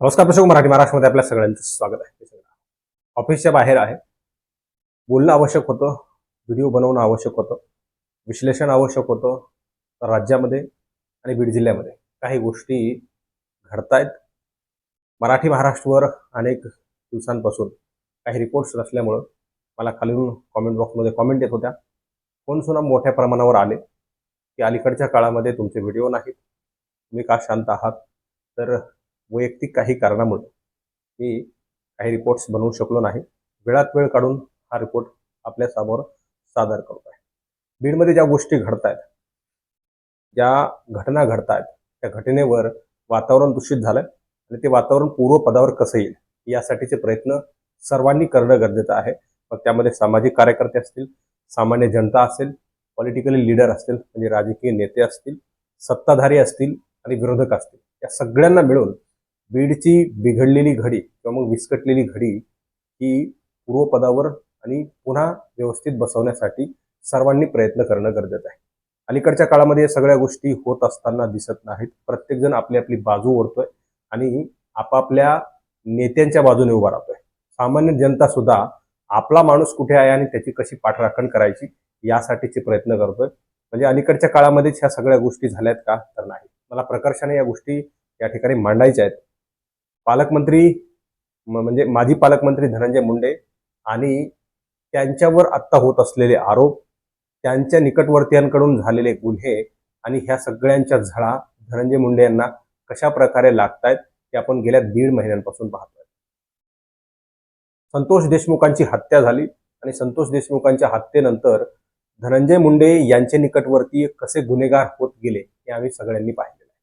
नमस्कार दर्शक मराठी महाराष्ट्रामध्ये आपल्या सगळ्यांचं स्वागत आहे. ऑफिसच्या बाहेर आहे. बोलणं आवश्यक होतं व्हिडिओ बनवणं आवश्यक होतं विश्लेषण आवश्यक होतं राज्यामध्ये आणि बीड जिल्ह्यामध्ये काही गोष्टी घडतायत. मराठी महाराष्ट्रवर अनेक दिवसांपासून काही रिपोर्ट्स असल्यामुळं मला खालून कॉमेंट बॉक्समध्ये कॉमेंट येत होत्या. कोण सुद्धा मोठ्या प्रमाणावर आले की अलीकडच्या काळामध्ये तुमचे व्हिडिओ नाहीत. तुम्ही का शांत आहात? तर वैयक्तिक काही कारणामुळे मी काही रिपोर्ट्स बनवू शकलो नाही. वेळात वेळ काढून हा रिपोर्ट आपल्यासमोर सादर करतो आहे. बीडमध्ये ज्या गोष्टी घडत आहेत ज्या घटना घडत आहेत त्या घटनेवर वातावरण दूषित झालं आणि ते वातावरण पूर्वपदावर कसं येईल यासाठीचे प्रयत्न सर्वांनी करणं गरजेचं आहे. मग त्यामध्ये सामाजिक कार्यकर्ते असतील सामान्य जनता असेल पॉलिटिकली लीडर असतील म्हणजे राजकीय नेते असतील सत्ताधारी असतील आणि विरोधक असतील या सगळ्यांना मिळून बीडची बिघडलेली घडी किंवा मग विस्कटलेली घडी ही पूर्वपदावर आणि पुन्हा व्यवस्थित बसवण्यासाठी सर्वांनी प्रयत्न करणं गरजेचं आहे. अलीकडच्या काळामध्ये या सगळ्या गोष्टी होत असताना दिसत नाहीत. प्रत्येकजण आपली आपली बाजू ओढतोय आणि आपापल्या नेत्यांच्या बाजूने उभा राहतोय. सामान्य जनता सुद्धा आपला माणूस कुठे आहे आणि त्याची कशी पाठराखण करायची यासाठीचे प्रयत्न करतोय. म्हणजे अलीकडच्या काळामध्येच ह्या सगळ्या गोष्टी झाल्यात का? तर नाही. मला प्रकर्षाने या गोष्टी या ठिकाणी मांडायच्या आहेत. पालकमंत्री म्हणजे माजी पालकमंत्री धनंजय मुंडे आणि त्यांच्यावर आत्ता होत असलेले आरोप त्यांच्या निकटवर्तीयांकडून झालेले गुन्हे आणि ह्या सगळ्यांच्या झळा धनंजय मुंडे यांना कशा प्रकारे लागतायत ते आपण गेल्या दीड महिन्यांपासून पाहतोय. संतोष देशमुखांची हत्या झाली आणि संतोष देशमुखांच्या हत्येनंतर धनंजय मुंडे यांचे निकटवर्तीय कसे गुन्हेगार होत गेले हे आम्ही सगळ्यांनी पाहिलेलं आहे.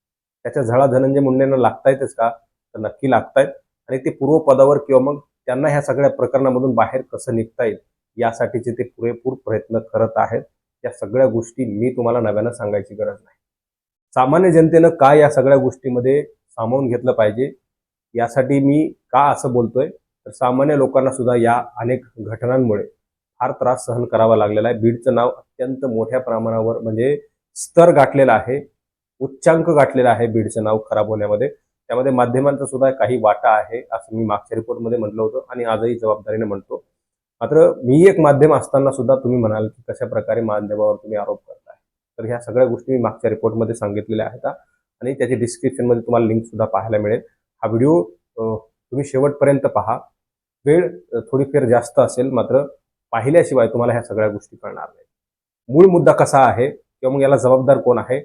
त्याच्या झळा धनंजय मुंडेंना लागतायतच का? तर नक्की लागतायत. आणि ते पूर्वपदावर किंवा मग त्यांना ह्या सगळ्या प्रकरणामधून बाहेर कसं निघता येईल यासाठीचे ते पुरेपूर प्रयत्न करत आहेत. या सगळ्या गोष्टी मी तुम्हाला नव्यानं सांगायची गरज नाही. सामान्य जनतेनं का या सगळ्या गोष्टीमध्ये सामावून घेतलं पाहिजे? यासाठी मी का असं बोलतोय? तर सामान्य लोकांना सुद्धा या अनेक घटनांमुळे फार त्रास सहन करावा लागलेला आहे. बीडचं नाव अत्यंत मोठ्या प्रमाणावर म्हणजे स्तर गाठलेला आहे. उच्चांक गाठलेला आहे बीडचं नाव खराब होण्यामध्ये. त्यामध्ये माध्यमांचा सुद्धा काही वाटा आहे असं मी मागच्या रिपोर्टमध्ये म्हटलं होतं आणि आजही जबाबदारीने म्हणतो. मात्र मी एक माध्यम असताना सुद्धा तुम्ही म्हणाल की कशा प्रकारे माध्यमावर तुम्ही आरोप करताय. तर ह्या सगळ्या गोष्टी मी मागच्या रिपोर्टमध्ये सांगितलेल्या आहेत आणि त्याची डिस्क्रिप्शनमध्ये तुम्हाला लिंक सुद्धा पाहायला मिळेल. हा व्हिडिओ तुम्ही शेवटपर्यंत पहा. वेळ थोडीफेर थोडीफार जास्त असेल मात्र पाहिल्याशिवाय तुम्हाला ह्या सगळ्या गोष्टी कळणार नाही मूळ मुद्दा कसा आहे? किंवा मग याला जबाबदार कोण आहे?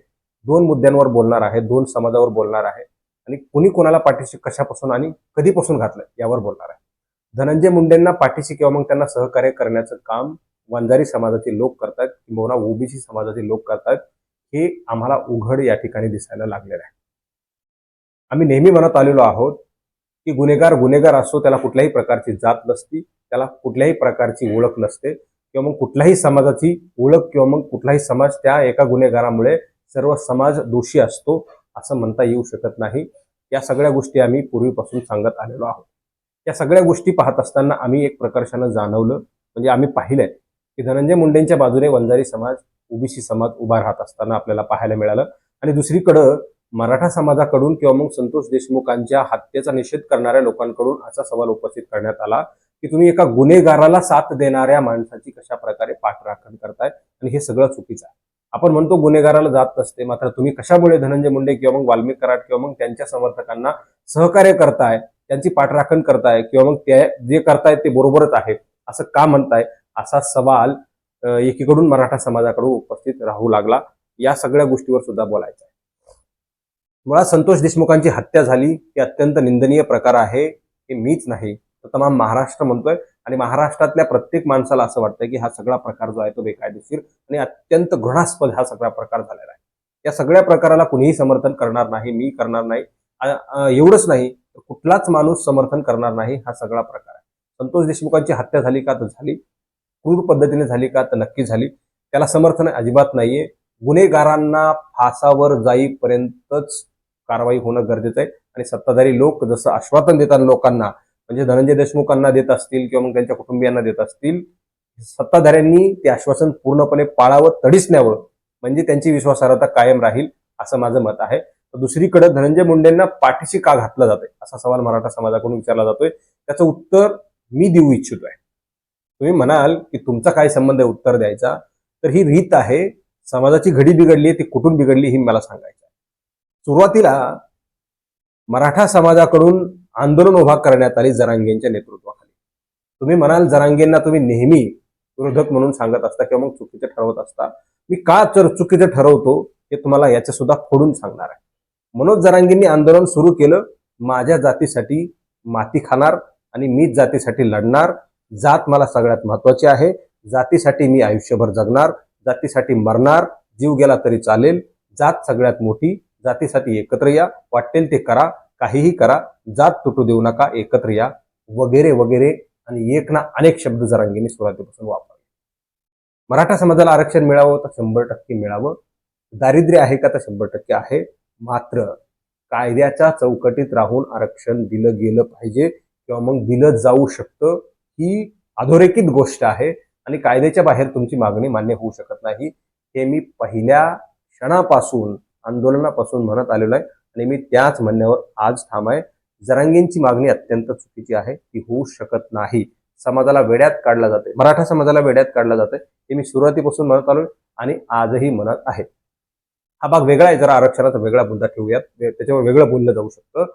दोन मुद्द्यांवर बोलणार आहे दोन समाजावर बोलणार आहे. आणि कुणी कोणाला पाठीशी कशापासून आणि कधीपासून घातलं यावर बोलणार आहे. धनंजय मुंडेंना पाठीशी किंवा मग त्यांना सहकार्य करण्याचं काम वंजारी समाजाचे लोक करतायत किंवा ओबीसी समाजाचे लोक करतायत हे आम्हाला उघड या ठिकाणी दिसायला लागलेलं आहे. आम्ही नेहमी म्हणत आलेलो आहोत की गुन्हेगार गुन्हेगार असतो त्याला कुठल्याही प्रकारची जात नसती त्याला कुठल्याही प्रकारची ओळख नसते किंवा मग कुठल्याही समाजाची ओळख किंवा मग कुठलाही समाज त्या एका गुन्हेगारामुळे सर्व समाज दोषी असतो असं म्हणता येऊ शकत नाही. या सगळ्या गोष्टी आम्ही पूर्वीपासून सांगत आलेलो आहोत. या सगळ्या गोष्टी पाहत असताना आम्ही एक प्रकर्षानं जाणवलं म्हणजे आम्ही पाहिलंय की धनंजय मुंडेंच्या बाजूने वंजारी समाज ओबीसी समाज उभा राहत असताना आपल्याला पाहायला मिळालं. आणि दुसरीकडं मराठा समाजाकडून किंवा मग संतोष देशमुखांच्या हत्येचा निषेध करणाऱ्या लोकांकडून असा सवाल उपस्थित करण्यात आला की तुम्ही एका गुन्हेगाराला साथ देणाऱ्या माणसाची कशा प्रकारे पाठराखण करताय? आणि हे सगळं चुकीचं आहे. आपण म्हणतो गुन्हेगाराला जात नसते मात्र तुम्ही कशामुळे धनंजय मुंडे किंवा मग वाल्मिक कराड किंवा मग त्यांच्या समर्थकांना सहकार्य करताय त्यांची पाठराखण करताय किंवा मग ते जे करतायत ते बरोबरच आहे असं का म्हणताय? असा सवाल एकीकडून मराठा समाजाकडून उपस्थित राहू लागला. या सगळ्या गोष्टीवर सुद्धा बोलायचं आहे मुळात संतोष देशमुखांची हत्या झाली हे अत्यंत निंदनीय प्रकार आहे हे मीच नाही. तर तमाम महाराष्ट्र म्हणतोय आणि महाराष्ट्रातल्या प्रत्येक माणसाला असं वाटतंय की हा सगळा प्रकार जो आहे तो बेकायदेशीर आणि अत्यंत घृणास्पद हा सगळा प्रकार झालेला आहे. या सगळ्या प्रकाराला कुणीही समर्थन करणार नाही मी करणार नाही एवढंच नाही तर कुठलाच माणूस समर्थन करणार नाही हा सगळा प्रकार आहे. संतोष देशमुखांची हत्या झाली का तर झाली क्रूर पद्धतीने झाली का तर नक्की झाली. त्याला समर्थन अजिबात नाहीये. गुन्हेगारांना फासावर जाईपर्यंतच कारवाई होणं गरजेचं आहे आणि सत्ताधारी लोक जसं आश्वासन देतात लोकांना म्हणजे धनंजय देशमुखांना देत असतील किंवा मग त्यांच्या कुटुंबियांना देत असतील सत्ताधाऱ्यांनी ते आश्वासन पूर्णपणे पाळावं तडीच न्यावं म्हणजे त्यांची विश्वासार्हता कायम राहील असं माझं मत आहे. तर दुसरीकडे धनंजय मुंडेंना पाठीशी का घातलं जाते असा सवाल मराठा समाजाकडून विचारला जातोय. त्याचं उत्तर मी देऊ इच्छितोय. तुम्ही म्हणाल की तुमचा काय संबंध आहे उत्तर द्यायचा? तर ही रीत आहे समाजाची घडी बिघडली ती कुठून बिघडली ही मला सांगायचं आहे. सुरुवातीला मराठा समाजाकडून आंदोलन उभा करण्यात आली जरांगेंच्या नेतृत्वाखाली. तुम्ही म्हणाल जरांगेंना तुम्ही नेहमी विरोधक म्हणून सांगत असता किंवा मग चुकीचं ठरवत असता. मी का चर चुकीचं ठरवतो हे तुम्हाला याच्या सुद्धा फोडून सांगणार आहे. मनोज जरांगेंनी आंदोलन सुरू केलं माझ्या जातीसाठी माती खाणार आणि मीच जातीसाठी लढणार. जात मला सगळ्यात महत्वाची आहे. जातीसाठी मी आयुष्यभर जगणार जातीसाठी मरणार जीव गेला तरी चालेल. जात सगळ्यात मोठी जातीसाठी एकत्र या वाटेल ते करा. काहीही करा जात तुटू देऊ नका एकत्र या वगैरे वगैरे आणि एक ना अनेक शब्द जरांगीने सुरुवातीपासून वापरले मराठा समाजाला आरक्षण मिळावं तर शंभर टक्के मिळावं. दारिद्र्य आहे का तर शंभर टक्के आहे. मात्र कायद्याच्या चौकटीत राहून आरक्षण दिलं गेलं पाहिजे किंवा मग दिलं जाऊ शकतं ही अधोरेखित गोष्ट आहे. आणि कायद्याच्या बाहेर तुमची मागणी मान्य होऊ शकत नाही. हे मी पहिल्या क्षणापासून आंदोलनापासून म्हणत आलेलो आहे. आणि मी त्याच म्हणण्यावर आज ठाम आहे. जरांगींची मागणी अत्यंत चुकीची आहे. ती होऊ शकत नाही. समाजाला वेड्यात काढला जाते मराठा समाजाला वेड्यात काढला जाते हे मी सुरुवातीपासून म्हणत आलो आणि आजही म्हणत आहे. हा भाग वेगळा आहे. जरा आरक्षणाचा वेगळा मुद्दा ठेवूयात. त्याच्यावर वेगळं बोललं जाऊ शकतं.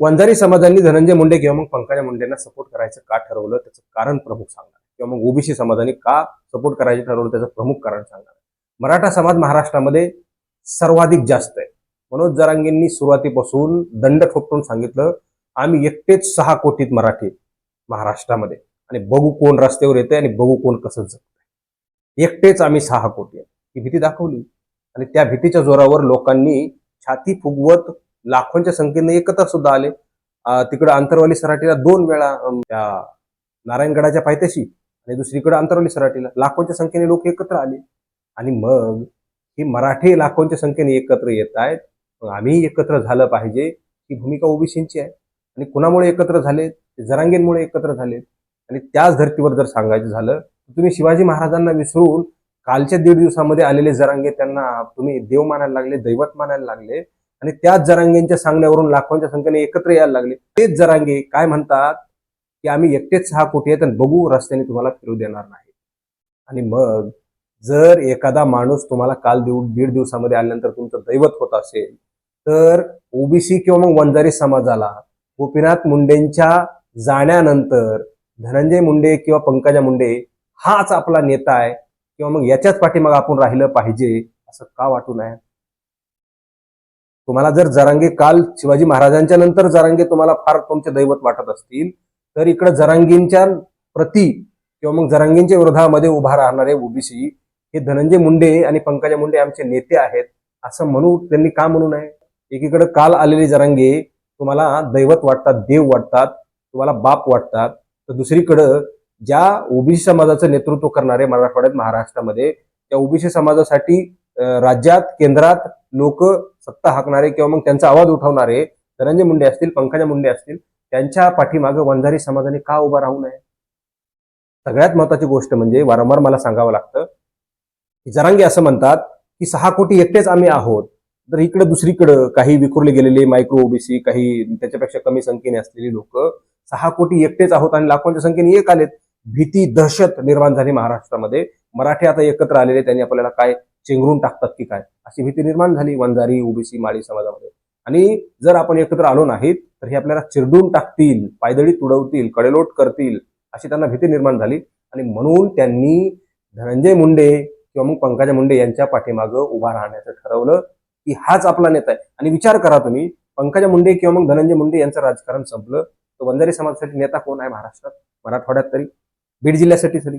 वंजारी समाजांनी धनंजय मुंडे किंवा मग पंकजा मुंडेंना सपोर्ट करायचं का ठरवलं? त्याचं कारण प्रमुख सांगणार किंवा मग ओबीसी समाजाने का सपोर्ट करायचं ठरवलं? त्याचं प्रमुख कारण सांगणार मराठा समाज महाराष्ट्रामध्ये सर्वाधिक जास्त आहे. मनोज जरांगेंनी सुरुवातीपासून दंड ठोकटून सांगितलं आम्ही एकटेच सहा कोटीत मराठी महाराष्ट्रामध्ये. आणि बघू कोण रस्त्यावर येते आणि बघू कोण कसं जगतंय. एकटेच आम्ही सहा कोटी ही भीती दाखवली. आणि त्या भीतीच्या जोरावर लोकांनी छाती फुगवत लाखोंच्या संख्येने एकत्र सुद्धा आले. तिकडं आंतरवाली सराटीला दोन वेळा त्या नारायणगडाच्या पायथ्याशी आणि दुसरीकडे आंतरवाली सराटीला लाखोंच्या संख्येने लोक एकत्र आले. आणि मग ही मराठी लाखोंच्या संख्येने एकत्र येत आहेत. आम्ही एकत्र झालं पाहिजे ही भूमिका ओबीसींची आहे. आणि कुणामुळे एकत्र झाले? ते जरांगेंमुळे एकत्र झाले. आणि त्याच धर्तीवर जर सांगायचं झालं तर तुम्ही शिवाजी महाराजांना विसरून कालच्या दीड दिवसामध्ये आलेले जरांगे त्यांना तुम्ही देव मानायला लागले दैवत मानायला लागले. आणि त्याच जरांगेंच्या सांगण्यावरून लाखोंच्या संख्येने एकत्र यायला लागले. तेच जरांगे काय म्हणतात? की आम्ही एकटेच सहा कोटी आहेत आणि बघू रस्त्याने तुम्हाला फिरू देणार नाही. आणि मग जर एखादा माणूस तुम्हाला काल देऊ दीड दिवसामध्ये आल्यानंतर तुमचं दैवत होत असेल तर ओबीसी किंवा मग वंजारी समाजाला गोपीनाथ मुंडेंच्या जाण्यानंतर धनंजय मुंडे किंवा पंकजा मुंडे हाच आपला नेता आहे किंवा मग याच्याच पाठीमाग आपण राहिलं पाहिजे असं का वाटू नये? तुम्हाला जर जरांगे काल शिवाजी महाराजांच्या नंतर जरांगे तुम्हाला फार तुमचे दैवत वाटत असतील तर इकडे जरांगींच्या प्रती किंवा मग जरांगींच्या विरोधामध्ये उभा राहणारे ओबीसी हे धनंजय मुंडे आणि पंकजा मुंडे आमचे नेते आहेत असं म्हणू त्यांनी का म्हणू नये? एकीकडे काल आलेले जरांगे तुम्हाला दैवत वाटतात देव वाटतात तुम्हाला बाप वाटतात. तर दुसरीकडं ज्या ओबीसी समाजाचं नेतृत्व करणारे मराठवाड्यात महाराष्ट्रामध्ये त्या ओबीसी समाजासाठी राज्यात केंद्रात लोक सत्ता हाकणारे किंवा मग त्यांचा आवाज उठवणारे धनंजय मुंडे असतील पंकजा मुंडे असतील त्यांच्या पाठीमागं वंजारी समाजाने का उभा राहू नये? सगळ्यात महत्वाची गोष्ट म्हणजे वारंवार मला सांगावं लागतं की जरांगे असं म्हणतात की सहा कोटी एकटेच आम्ही आहोत. तर इकडे दुसरीकडं काही विखुरले गेलेले मायक्रो ओबीसी काही त्याच्यापेक्षा कमी संख्येने असलेली लोक सहा कोटी एकटेच आहोत आणि लाखोंच्या संख्येने एक आलेत. भीती दहशत निर्माण झाली महाराष्ट्रामध्ये. मराठी आता एकत्र आलेले त्यांनी आपल्याला काय चेंगरून टाकतात की काय? अशी भीती निर्माण झाली वंजारी ओबीसी माळी समाजामध्ये. आणि जर आपण एकत्र आलो नाहीत तर हे आपल्याला चिरडून टाकतील पायदळी तुडवतील कडेलोट करतील अशी त्यांना भीती निर्माण झाली. आणि म्हणून त्यांनी धनंजय मुंडे किंवा मग पंकजा मुंडे यांच्या पाठीमागं उभा राहण्याचं ठरवलं. की हाच आपला नेता आहे. आणि विचार करा तुम्ही पंकजा मुंडे किंवा मग धनंजय मुंडे यांचं राजकारण संपलं तर वंजारी समाजासाठी नेता कोण आहे महाराष्ट्रात? मराठवाड्यात तरी बीड जिल्ह्यासाठी तरी.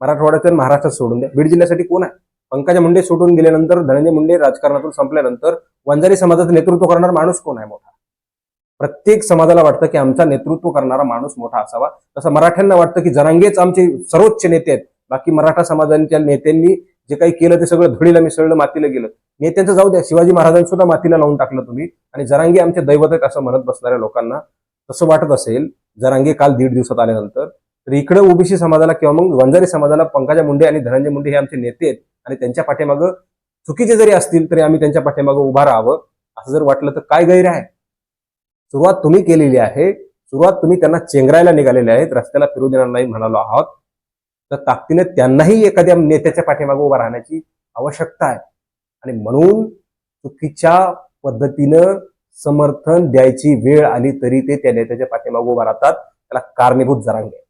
मराठवाड्यात तर महाराष्ट्रात सोडून द्या. बीड जिल्ह्यासाठी कोण आहे? पंकजा मुंडे सोडून गेल्यानंतर धनंजय मुंडे राजकारणातून संपल्यानंतर वंजारी समाजाचं नेतृत्व करणारा माणूस कोण आहे मोठा? प्रत्येक समाजाला वाटतं की आमचा नेतृत्व करणारा माणूस मोठा असावा. तसं मराठ्यांना वाटतं की जरांगेच आमचे सर्वोच्च नेते आहेत. बाकी मराठा समाजांच्या नेत्यांनी जे काही केलं ते सगळं धुळीला मिसळलं मातीला गेलं. नेत्यांचं जाऊ द्या शिवाजी महाराजांनी सुद्धा मातीला लावून टाकलं तुम्ही. आणि जरांगे आमचे दैवत आहेत असं म्हणत बसणाऱ्या लोकांना तसं वाटत असेल जरांगे काल दीड दिवसात आल्यानंतर. तर इकडे ओबीसी समाजाला किंवा मग वंजारी समाजाला पंकजा मुंडे आणि धनंजय मुंडे हे आमचे नेते आहेत. आणि त्यांच्या पाठीमागं चुकीचे जरी असतील तरी आम्ही त्यांच्या पाठीमागं उभा राहावं असं जर वाटलं तर काय गैर आहे? सुरुवात तुम्ही केलेली आहे. सुरुवात तुम्ही त्यांना चेंगरायला निघालेले आहेत. रस्त्याला फिरू देणार नाही म्हणालो आहोत. तर ताकदीने त्यांनाही एखाद्या नेत्याच्या पाठीमागे उभा राहण्याची आवश्यकता आहे. आणि म्हणून चुकीच्या पद्धतीनं समर्थन द्यायची वेळ आली तरी ते त्या नेत्याच्या पाठीमागे उभा राहतात. त्याला कारणीभूत जरांगे.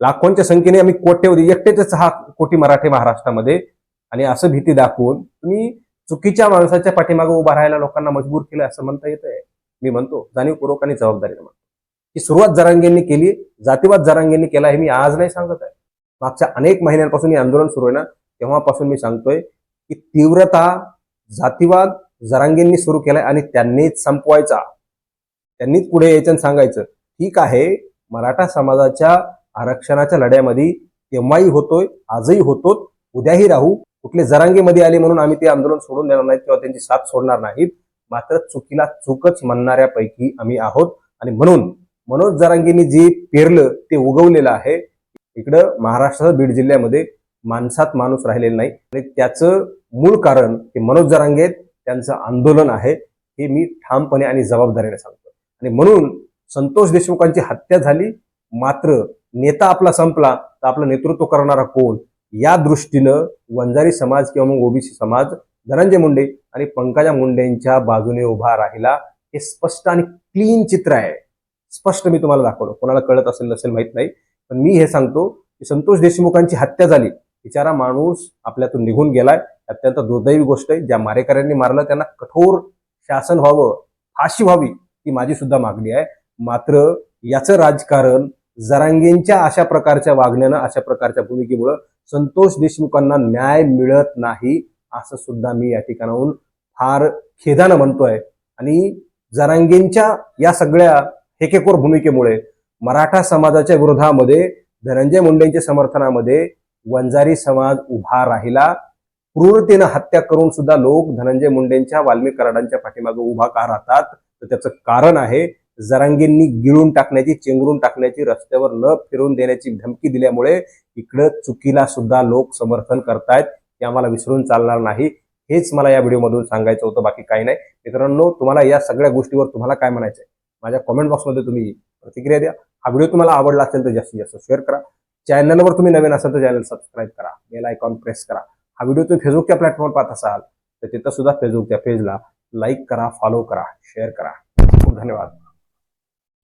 लाखोंच्या संख्येने आम्ही कोट्यवधी एकटेच सहा कोटी मराठी महाराष्ट्रामध्ये. आणि असं भीती दाखवून तुम्ही चुकीच्या माणसाच्या पाठीमागे उभा राहायला लोकांना मजबूर केलं असं म्हणता येतंय. मी म्हणतो जाणीवपूर्वक आणि जबाबदारीने म्हणतो. ही सुरुवात जरांगेंनी केली जातीवाद जरांगेंनी केला हे मी आज नाही सांगत आहे. मागच्या अनेक महिन्यांपासून हे आंदोलन सुरू आहे ना तेव्हापासून मी सांगतोय की तीव्रता जातीवाद जरांगेंनी सुरू केलाय आणि त्यांनीच संपवायचा. त्यांनीच पुढे यायचं सांगायचं ठीक आहे मराठा समाजाच्या आरक्षणाच्या लढ्यामध्ये तेव्हाही होतोय आजही होतो उद्याही राहू. कुठले जरांगेमध्ये आले म्हणून आम्ही ते आंदोलन सोडून देणार नाहीत किंवा त्यांची साथ सोडणार नाहीत. मात्र चुकीला चूकच म्हणणाऱ्यापैकी आम्ही आहोत आणि म्हणून मनोज जरांगींनी जे पेरलं ते उगवलेलं आहे. इकडं महाराष्ट्राचा बीड जिल्ह्यामध्ये माणसात माणूस राहिलेला नाही. आणि त्याचं मूळ कारण हे मनोज जरांगे त्यांचं आंदोलन आहे. हे मी ठामपणे आणि जबाबदारीने सांगतो. आणि म्हणून संतोष देशमुखांची हत्या झाली. मात्र नेता आपला संपला तर आपलं नेतृत्व करणारा कोण? या दृष्टीनं वंजारी समाज किंवा मग ओबीसी समाज धनंजय मुंडे आणि पंकजा मुंडेंच्या बाजूने उभा राहिला. हे स्पष्ट आणि क्लीन चित्र आहे. स्पष्ट मी तुम्हाला दाखवलं कोणाला कळत असेल नसेल माहीत नाही पण मी हे सांगतो की संतोष देशमुखांची हत्या झाली. बिचारा माणूस आपल्यातून निघून गेलाय. अत्यंत दुर्दैवी गोष्ट आहे. ज्या मारेकऱ्यांनी मारलं त्यांना कठोर शासन व्हावं फाशी व्हावी ही माझी सुद्धा मागणी आहे. मात्र याचं राजकारण जरांगेंच्या अशा प्रकारच्या वागण्यानं अशा प्रकारच्या भूमिकेमुळं संतोष देशमुखांना न्याय मिळत नाही असं सुद्धा मी या ठिकाणाहून फार खेदानं म्हणतोय. आणि जरांगेंच्या या सगळ्या हेकेखोर भूमिकेमुळे मराठा समाजाच्या विरोधामध्ये धनंजय मुंडेंच्या समर्थनामध्ये वंजारी समाज उभा राहिला. क्रूरतेनं हत्या करून सुद्धा लोक धनंजय मुंडेंच्या वाल्मिक कराडांच्या पाठीमागे उभा का राहतात? तर त्याचं कारण आहे जरांगेंनी गिळून टाकण्याची चेंगरून टाकण्याची रस्त्यावर न फिरून देण्याची धमकी दिल्यामुळे इकडं चुकीला सुद्धा लोक समर्थन करतायत. ते आम्हाला विसरून चालणार नाही. हेच मला या व्हिडिओमधून सांगायचं होतं बाकी काही नाही. मित्रांनो तुम्हाला या सगळ्या गोष्टीवर तुम्हाला काय म्हणायचं माझ्या कॉमेंट बॉक्समध्ये तुम्ही प्रतिक्रिया द्या. हा व्हिडिओ तुम्हाला आवडला असेल तर जास्तीत जास्त शेअर करा. चॅनलवर तुम्ही नवीन असाल तर चॅनल सबस्क्राईब करा. बेल आयकॉन प्रेस करा. हा व्हिडिओ तुम्ही फेसबुकच्या प्लॅटफॉर्म पाहत असाल तर तिथं सुद्धा फेसबुकच्या पेजला लाईक करा फॉलो करा शेअर करा. खूप धन्यवाद.